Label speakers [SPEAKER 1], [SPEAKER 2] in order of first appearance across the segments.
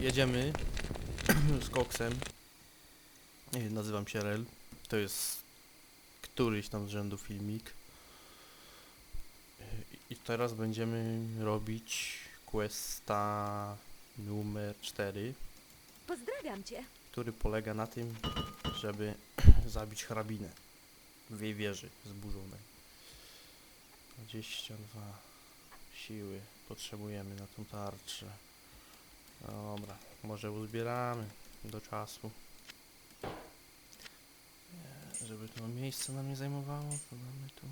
[SPEAKER 1] jedziemy z koksem. Nazywam się Rel. To jest któryś tam z rzędu filmik. I- I teraz będziemy robić questa numer 4,
[SPEAKER 2] Pozdrawiam cię.
[SPEAKER 1] który polega na tym, żeby zabić hrabinę w jej wieży zburzonej. 22 siły potrzebujemy na tą tarczę. Dobra, może uzbieramy do czasu. Żeby to miejsce nam nie zajmowało, to mamy tu.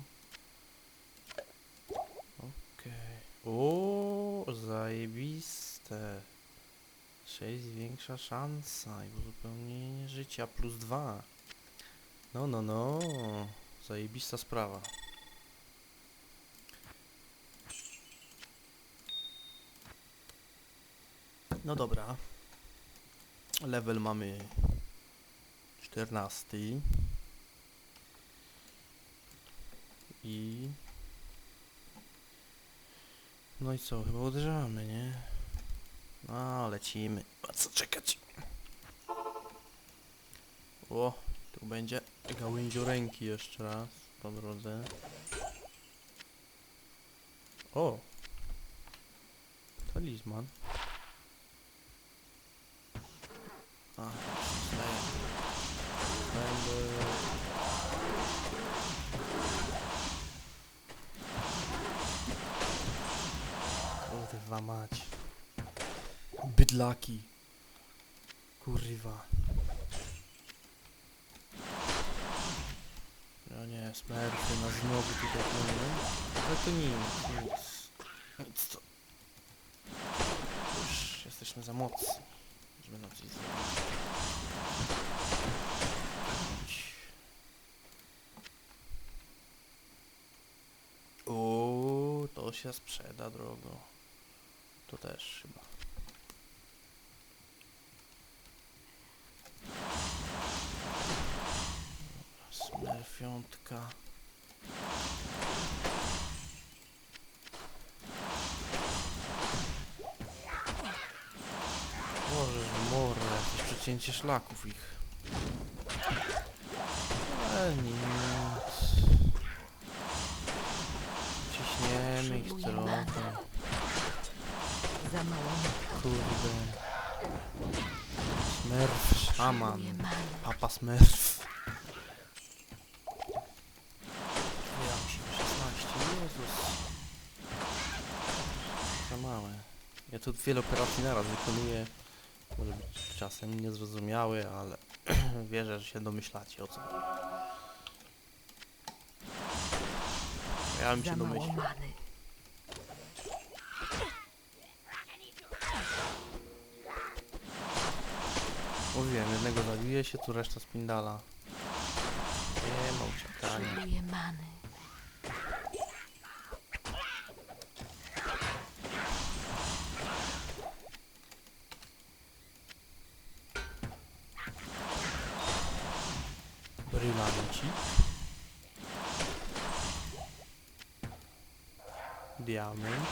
[SPEAKER 1] Okej. O, zajebiste. 6 większa szansa i uzupełnienie życia plus 2. No, no, no. Zajebista sprawa. No dobra. Level mamy 14. I... No i co, chyba uderzamy, nie? No, lecimy. A co czekać? O, tu będzie gałęziu ręki jeszcze raz po drodze. O! Talizman. Smerfy na znowu tutaj płyną. Ale to nic, nic. Nic to... Już jesteśmy za mocni, żeby nam coś zrobić. O, to się sprzeda drogo. To też chyba. Smerfiątka. Przecięcie szlaków ich. Ale nic. Ciśniemy ich trochę.
[SPEAKER 2] Za mało
[SPEAKER 1] Kurde. Smurf, szaman. Papa Smurf. Ja musimy 16, Jezus. Za małe. Ja tu wiele operacji naraz wykonuję. Może być czasem niezrozumiały, ale wierzę, że się domyślacie o co. Ja bym się domyślił. Mówiłem, jednego zabije się, tu reszta spindala. Nie ma uciekania.
[SPEAKER 2] Many.
[SPEAKER 1] Brylancik. Diament.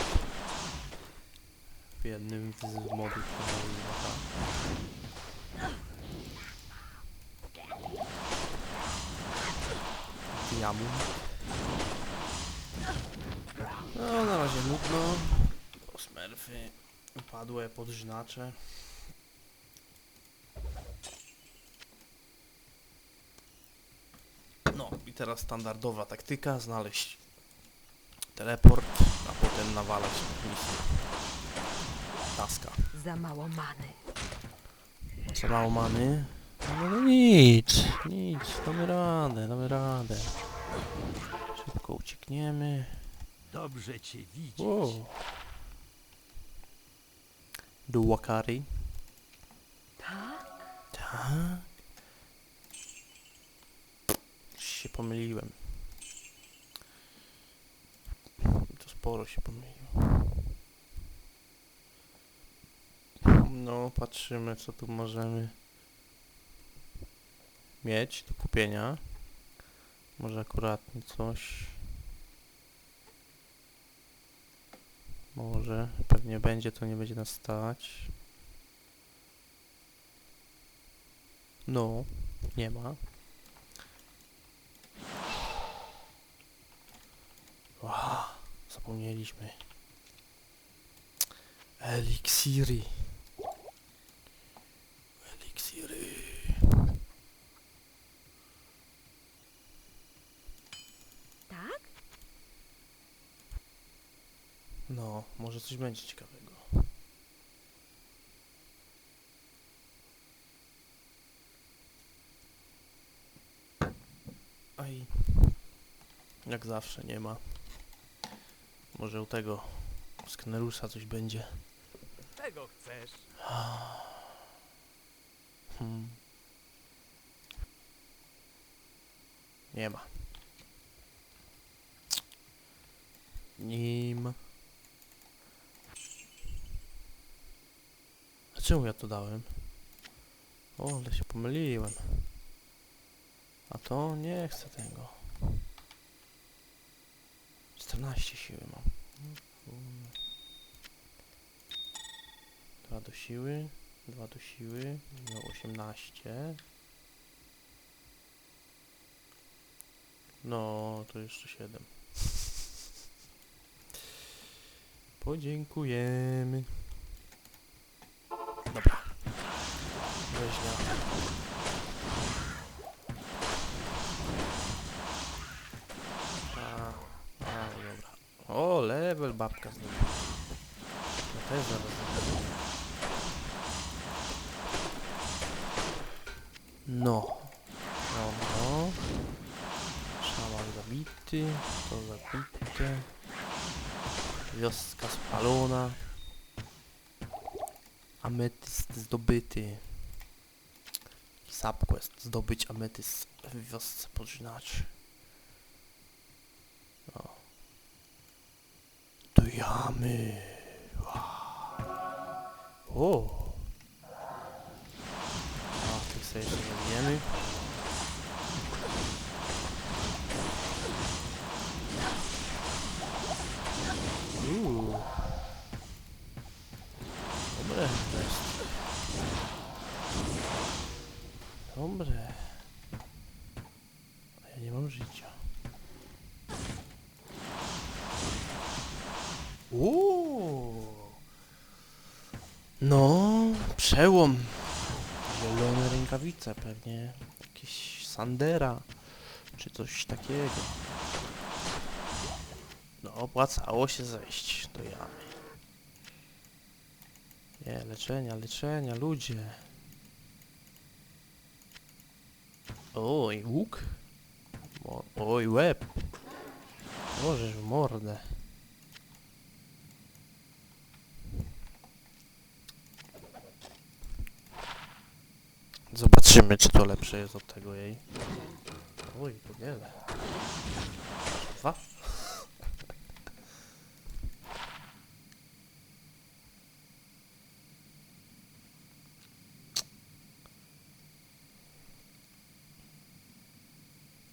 [SPEAKER 1] W jednym z modów nazywa tak. Diamond. No na razie nudno. Smerfy upadłe podżynacze. No i teraz standardowa taktyka, znaleźć teleport, a potem nawalać misję. Taska.
[SPEAKER 2] Za mało many.
[SPEAKER 1] Za mało mamy? No, no nic, nic, damy radę, damy radę. Szybko uciekniemy.
[SPEAKER 3] Dobrze cię widzieć.
[SPEAKER 1] Wow. Do Wakari.
[SPEAKER 2] Tak?
[SPEAKER 1] Tak. Się pomyliłem. To sporo się pomyliłem. No, patrzymy co tu możemy mieć do kupienia. Może akuratnie coś. Może, pewnie będzie, to nie będzie nas stać. No, nie ma. Wow, zapomnieliśmy. Eliksiry. Eliksiry.
[SPEAKER 2] Tak?
[SPEAKER 1] No, może coś będzie ciekawego. Aj. Jak zawsze nie ma. Może u tego sknerusa coś będzie.
[SPEAKER 3] Czego chcesz?
[SPEAKER 1] Hmm. Nie ma. Nim. A czemu ja to dałem? O, ale się pomyliłem. A to nie chcę tego. 14 siły mam. Dwa do siły. Dwa do siły. No 18. No, to jeszcze 7. Podziękujemy. Level babka znowu. Ja też zaraz. No. No, no. Szaman zabity. To zabite. Wioska spalona. Ametyst zdobyty. Subquest. Zdobyć ametyst w wiosce pożynaczy. O. To jamy. O. A, tych sobie jeszcze zabijemy. Uuu. Dobre to jest. Dobre. A ja nie mam życia. Uuu. No, przełom. Zielone rękawice pewnie. Jakieś Sandera. Czy coś takiego. No, opłacało się zejść do jamy. Nie, leczenia, leczenia, ludzie. Oj, łuk. Oj, łeb. Możesz w mordę. Zobaczymy, czy to lepsze jest od tego jej. Oj, to wiele. Dwa?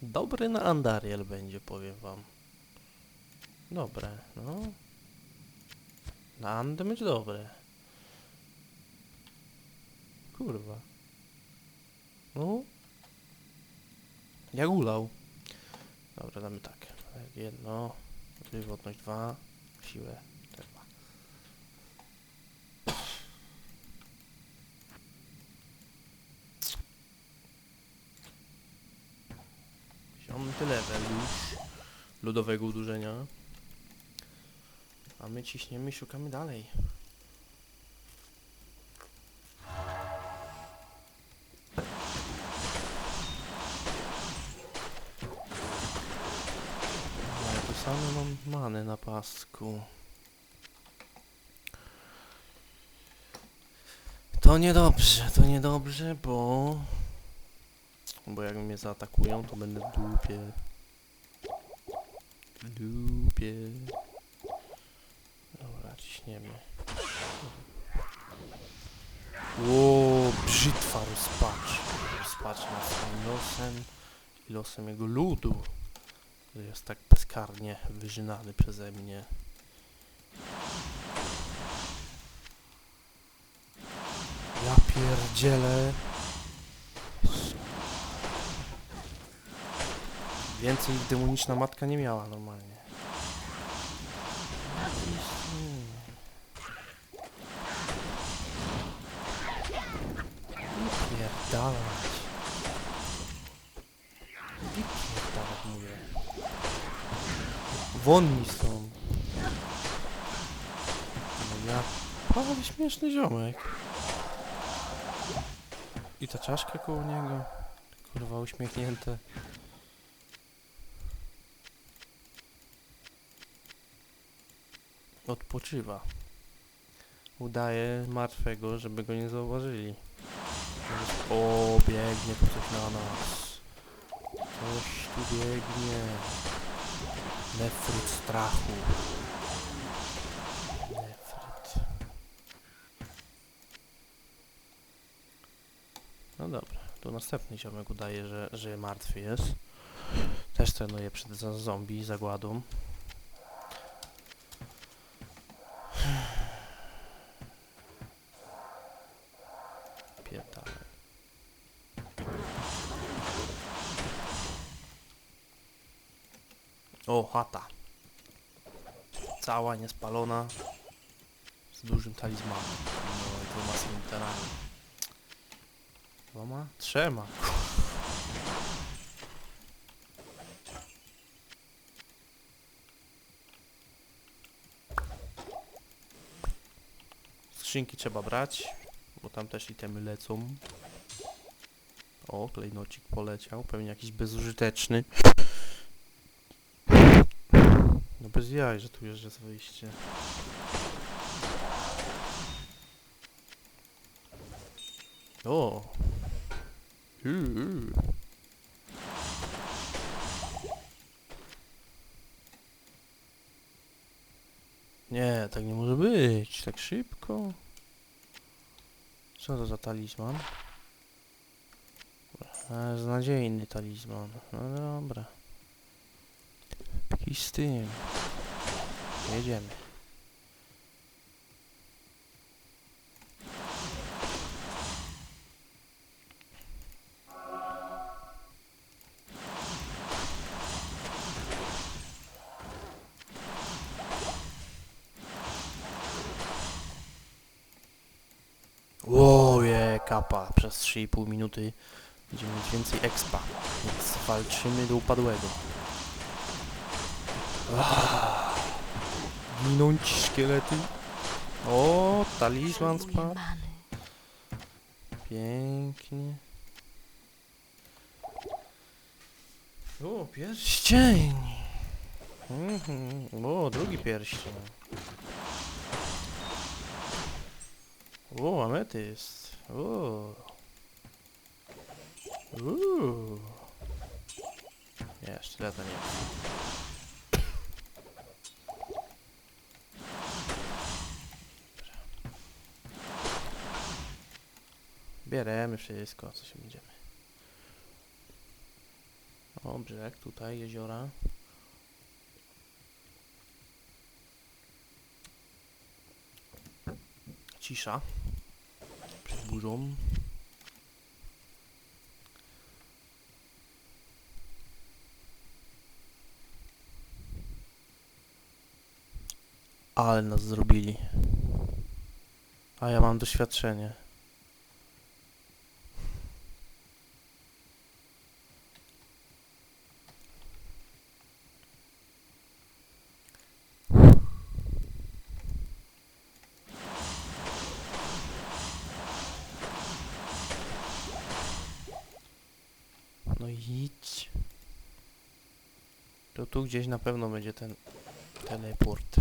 [SPEAKER 1] Dobry na Andariel będzie, powiem wam. Dobre, no. Na Andę być dobre. Kurwa. No. Jak ulał. Dobra, damy tak. Jedno. Żywotność dwa. Siłę też dwa. Piąty level już ludowego udurzenia. A my ciśniemy i szukamy dalej. Many na pasku. To niedobrze, to niedobrze, bo... Bo jak mnie zaatakują, to będę w dupie. W dupie. Dobra, ciśniemy. Ło, brzytwa rozpacz. Rozpacz nad swoim losem i losem jego ludu, który jest tak bezkarnie wyżynany przeze mnie. Ja pierdzielę. Więcej demoniczna matka nie miała normalnie. Wypierdalać. Wonni są. No ja... Ale śmieszny ziomek. I ta czaszka koło niego. Kurwa uśmiechnięte. Odpoczywa. Udaje martwego, żeby go nie zauważyli. O, biegnie tu coś na nas. Coś tu biegnie. Nefryt strachu. Nefryt. No dobra, tu następny ziomek udaje, że, że martwy jest. Też trenuje przed zombie, zagładą. Pierdalaj. O, chata. Cała niespalona. Z dużym talizmanem. No i dwoma cmentarami. Dwoma? Trzema. Skrzynki trzeba brać, bo tam też itemy lecą. O, klejnocik poleciał, pewnie jakiś bezużyteczny. No bez jaj, że tu już jest wyjście. O! Uuu. Nie, tak nie może być. Tak szybko. Co to za talizman? Beznadziejny talizman. No dobra. Jakiś z tym. Jedziemy. Łoje, kapa. Przez 3,5 minuty będziemy mieć więcej expa. Więc walczymy do upadłego. Ginąć szkielety. O, talizman spadł. Pięknie. O, pierścień. Mhm. O, drugi pierścień. O, ametyst. O. Uuu. Nie, sztyleta nie. Bieremy wszystko, co się będziemy. O, brzeg, tutaj jeziora. Cisza. Przed burzą. Ale nas zrobili. A ja mam doświadczenie. No idź. To tu gdzieś na pewno będzie ten teleport.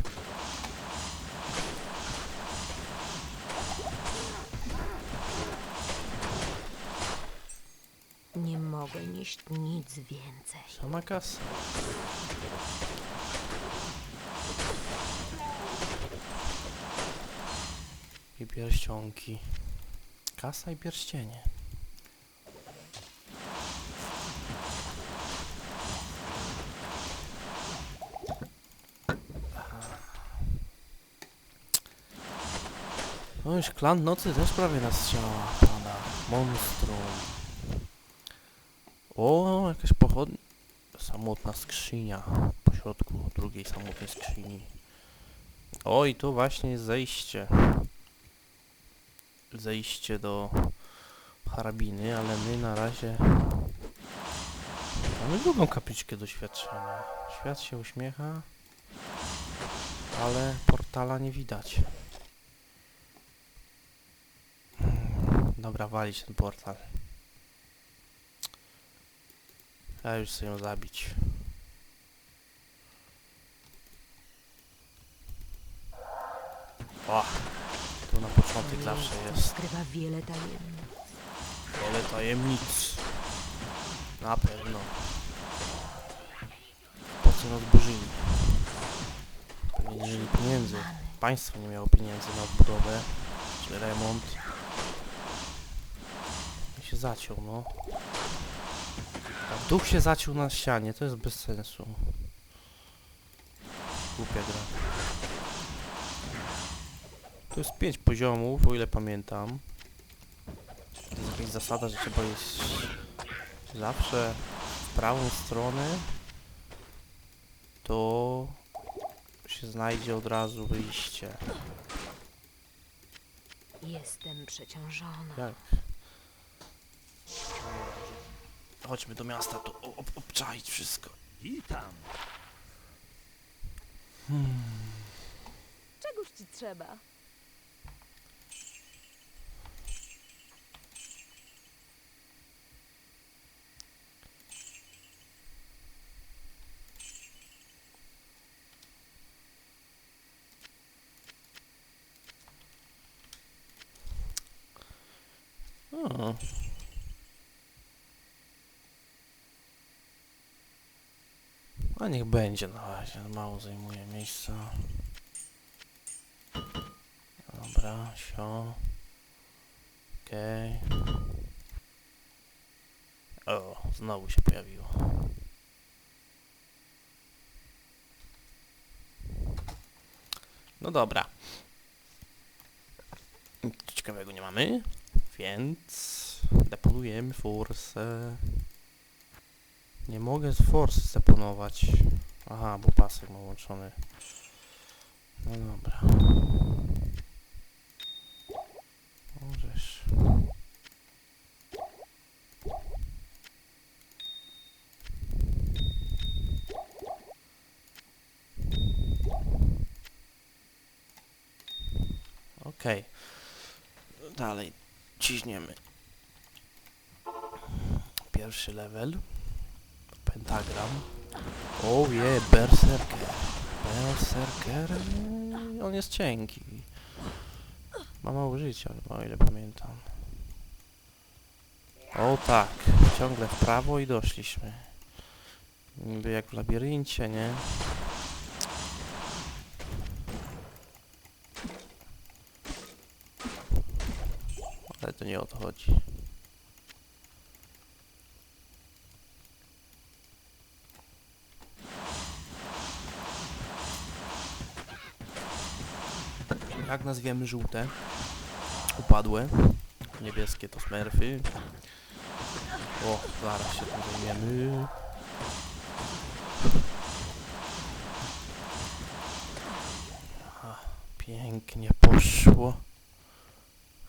[SPEAKER 2] Nie mogę nieść nic więcej.
[SPEAKER 1] Sama kasa. I pierścionki. Kasa i pierścienie. No już klan nocy też prawie nas strzała pada. Monstrum. O, jakaś pochodnia. Samotna skrzynia. Po środku drugiej samotnej skrzyni. O, i tu właśnie jest zejście. Zejście do harabiny, ale my na razie mamy drugą kapliczkę doświadczenia. Świat się uśmiecha, ale portala nie widać. Dobra, walić ten portal. Ja już chcę ją zabić. O! Tu na początek zawsze jest
[SPEAKER 2] Skrywa wiele tajemnic.
[SPEAKER 1] wiele tajemnic. Na pewno. Po co nas burzyli? Pewnie nie mieli pieniędzy. Państwo nie miało pieniędzy na odbudowę czy remont. Się zaciął, no. A duch się zaciął na ścianie, to jest bez sensu. Głupia gra. Tu jest pięć poziomów, o ile pamiętam. To jest jakaś zasada, że trzeba iść zawsze w prawą stronę, to się znajdzie od razu wyjście.
[SPEAKER 2] Jestem przeciążona.
[SPEAKER 1] Jak? Chodźmy do miasta, tu ob obczaić wszystko.
[SPEAKER 3] I tam.
[SPEAKER 4] Czegoż ci trzeba?
[SPEAKER 1] O. A niech będzie na razie, mało zajmuje miejsca. Dobra, sio. Okej. O, znowu się pojawiło. No dobra. Nic ciekawego nie mamy, więc deponujemy forsę. Nie mogę z forsy deponować. Aha, bo pasek ma włączony. No dobra. Możesz. Okej. Dalej ciśniemy. Pierwszy level. Pentagram. O oh je, berserker. Berserker. mm, On jest cienki. Ma mało życia, o ile pamiętam. O tak, ciągle w prawo i doszliśmy. Niby jak w labiryncie, nie? Ale to nie o to chodzi. Jak nazwiemy żółte? Upadłe. Niebieskie to smerfy. O, zaraz się tym zajmiemy. Pięknie poszło.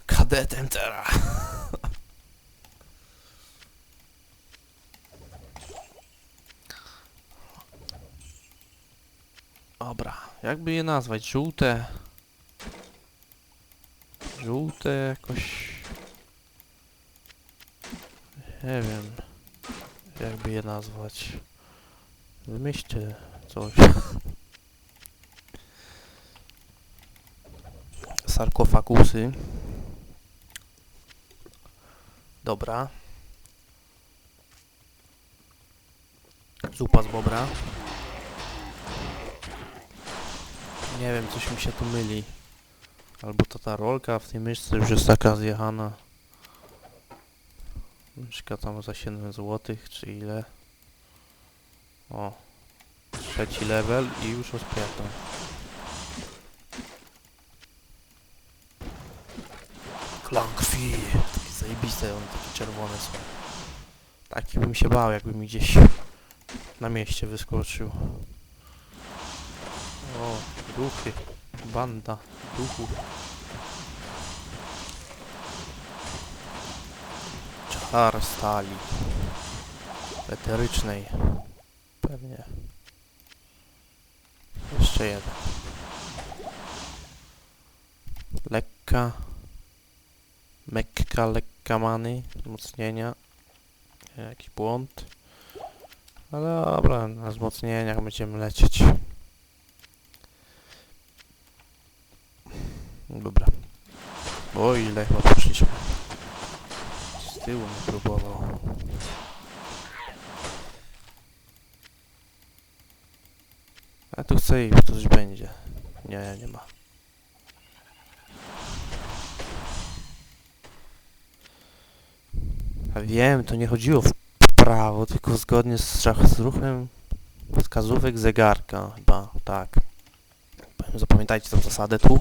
[SPEAKER 1] Kadetem teraz. Dobra, jakby je nazwać? Żółte. Żółte jakoś... Nie wiem. Jakby je nazwać. Wymyślcie coś. Sarkofagusy. Dobra. Zupa z bobra. Nie wiem, coś mi się tu myli. Albo to ta rolka w tej myszce już jest taka zjechana. Myszka tam za 7 zł, czy ile? O. Trzeci level i już rozpięto. Klan krwi. Takie zajebiste, one takie czerwone są. Taki bym się bał, jakby mi gdzieś na mieście wyskoczył. O, duchy. Banda duchów. Czar stali. Eterycznej. Pewnie. Jeszcze jeden. Lekka. Mekka, lekka many. Wzmocnienia. Nie, Jakiś błąd. Ale dobra, na wzmocnieniach będziemy lecieć. Dobra. O ile chyba poszliśmy. Z tyłu mnie próbował. A tu chcę tu coś będzie. Nie, nie ma. A wiem, to nie chodziło w prawo, tylko zgodnie z, z ruchem wskazówek zegarka. Chyba, tak. Zapamiętajcie tą zasadę tu.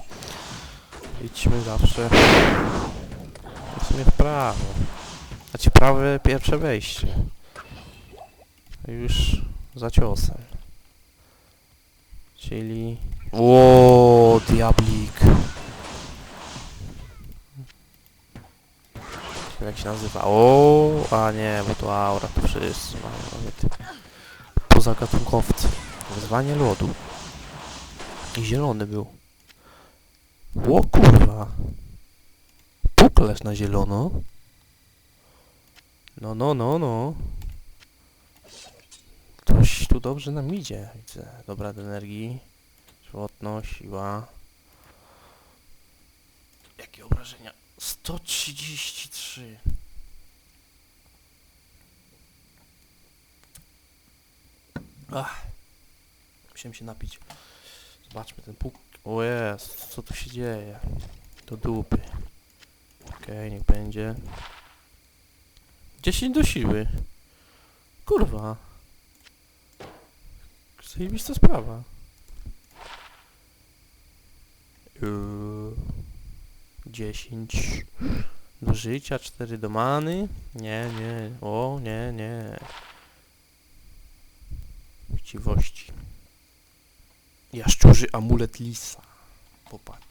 [SPEAKER 1] Idźmy zawsze w sumie w prawo. Znaczy prawe pierwsze wejście. Już za ciosem. Czyli... Ło, diablik. Jak się nazywa? O, a nie, bo to aura, to wszyscy mają nawet poza gatunkowcy. Wyzwanie lodu. I zielony był. O kurwa. Puklerz na zielono. No, no, no, no. Coś tu dobrze nam idzie. Widzę. Dobra do energii. Żywotność, siła. Jakie obrażenia? 133. Ach. Musiałem się napić. Zobaczmy ten puk. O jest, co tu się dzieje? Do dupy. Okej, niech będzie. 10 do siły. Kurwa. Zajebista sprawa. Yy, 10 do życia, 4 do many. Nie, nie. O, nie, nie. Chciwości. Jaszczurzy amulet lisa. Popatrz.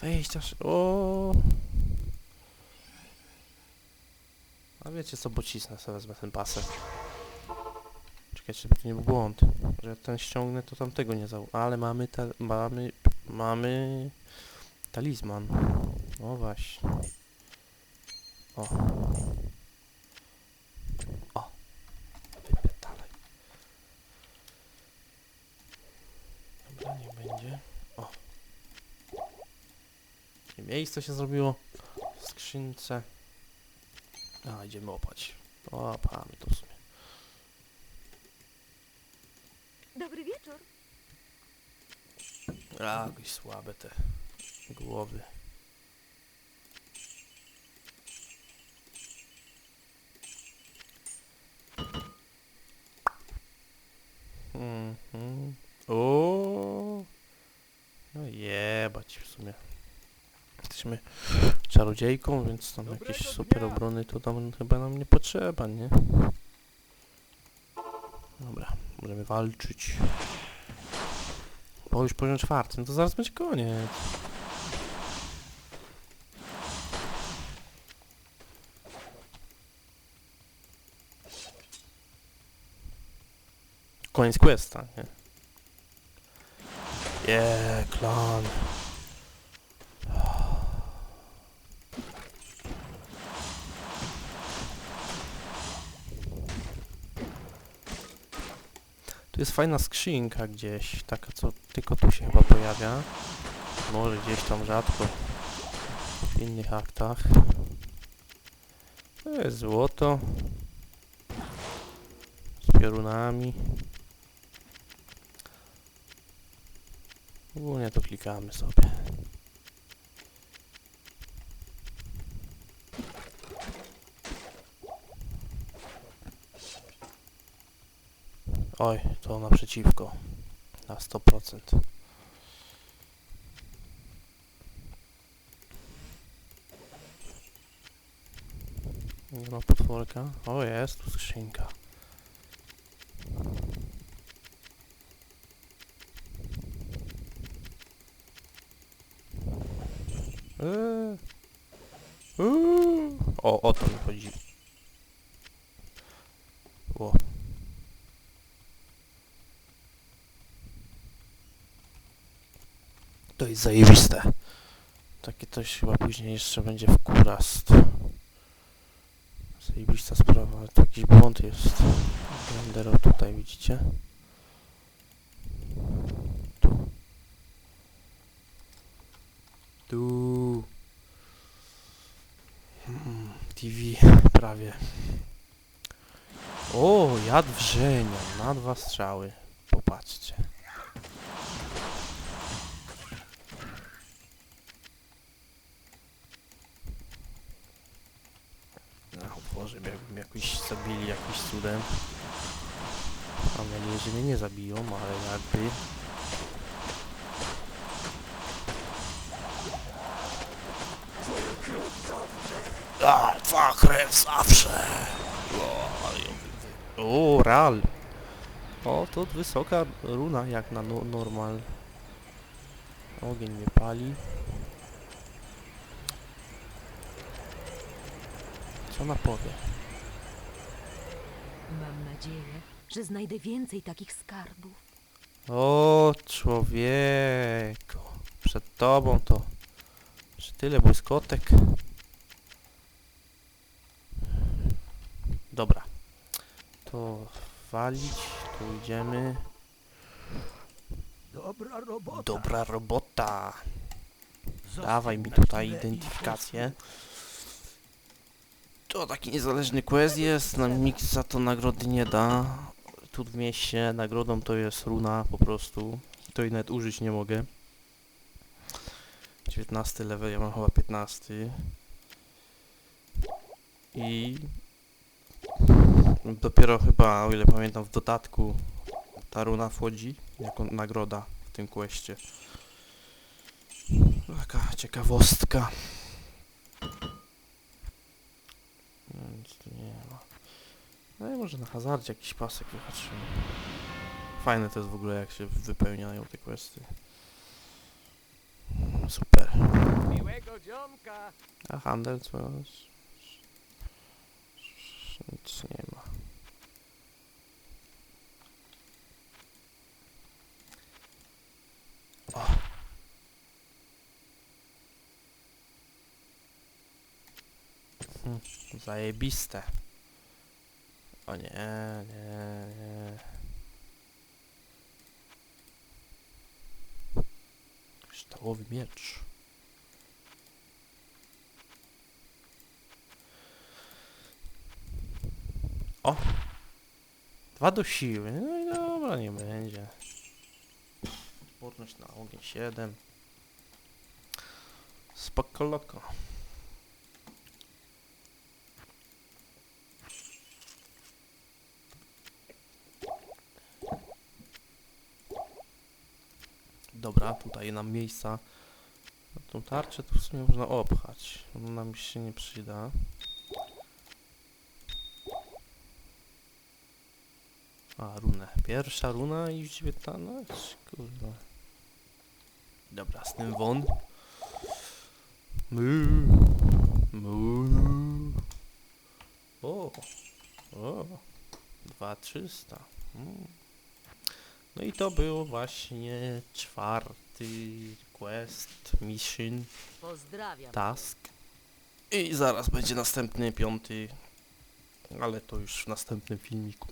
[SPEAKER 1] Wejść aż... O. A wiecie co, pocisnę sobie wezmę ten pasek. Czekajcie, żeby to nie był błąd. Że ten ściągnę, to tamtego nie zał... Ale mamy ta... mamy... mamy... Talizman. No właśnie. O. O. Wypierdalaj. Dobra, niech będzie. O. I miejsce się zrobiło w skrzynce. A, idziemy opać. Opamy to w sumie.
[SPEAKER 2] Dobry wieczór.
[SPEAKER 1] A, jakieś słabe te głowy. Mhm. O. No jebać w sumie. Jesteśmy czarodziejką, więc tam
[SPEAKER 3] Dobrego
[SPEAKER 1] jakieś super
[SPEAKER 3] dnia.
[SPEAKER 1] obrony to tam chyba nam nie potrzeba, nie? Dobra, możemy walczyć. Bo już poziom czwarty, no to zaraz będzie koniec. Koniec questa, nie? Yeah, klan. Tu jest fajna skrzynka gdzieś, taka co tylko tu się chyba pojawia. Może gdzieś tam rzadko w innych aktach. To jest złoto. Z piorunami. Ogólnie to klikamy sobie. Oj, to naprzeciwko. Na 100%. Nie ma potworka. O, jest tu skrzynka. Eee. Eee. O, o to mi chodzi. O. To jest zajebiste. Takie coś chyba później jeszcze będzie w kurast. Zajebista sprawa, ale tu jakiś błąd jest. Blendero tutaj widzicie? Tu. Tu. Hmm, TV prawie. O, jad wrzenia na dwa strzały. Popatrzcie. No, Boże, jakbym jakoś zabili cudem. Mam nadzieję, że mnie nie zabiją, ale jakby... A, dwa krew zawsze! O, ral! O, to wysoka runa jak na no normal. Ogień mnie pali. Co ona powie?
[SPEAKER 2] Mam nadzieję, że znajdę więcej takich skarbów.
[SPEAKER 1] O, człowieku. Przed tobą to... Czy tyle błyskotek? Dobra. To walić. Tu idziemy.
[SPEAKER 3] Dobra robota.
[SPEAKER 1] Dobra robota. Dawaj mi tutaj identyfikację. To taki niezależny quest jest, nikt za to nagrody nie da. Tu w mieście nagrodą to jest runa po prostu. To i nawet użyć nie mogę. 19 level, ja mam chyba 15. I dopiero chyba, o ile pamiętam, w dodatku ta runa wchodzi jako nagroda w tym questie. Taka ciekawostka. Nic tu nie ma. No i może na hazardzie jakiś pasek wypatrzymy. Fajne to jest w ogóle jak się wypełniają te questy. Super.
[SPEAKER 3] Miłego dzionka.
[SPEAKER 1] A handel co? Nic nie ma. O. Hm, zajebiste. O nie, nie, nie. Kryształowy miecz. O! Dwa do siły. No i dobra, nie będzie. Odporność na ogień 7. Spoko loko. Dobra, tutaj nam miejsca. Tą tarczę to w sumie można obchać. Ona nam się nie przyda. A, runę. Pierwsza runa i 19. Kurwa. Dobra, z tym won. Mu. Mu. O. O. 2300. Mm. No i to było właśnie czwarty quest, mission,
[SPEAKER 2] Pozdrawiam.
[SPEAKER 1] task. I zaraz będzie następny, piąty, ale to już w następnym filmiku.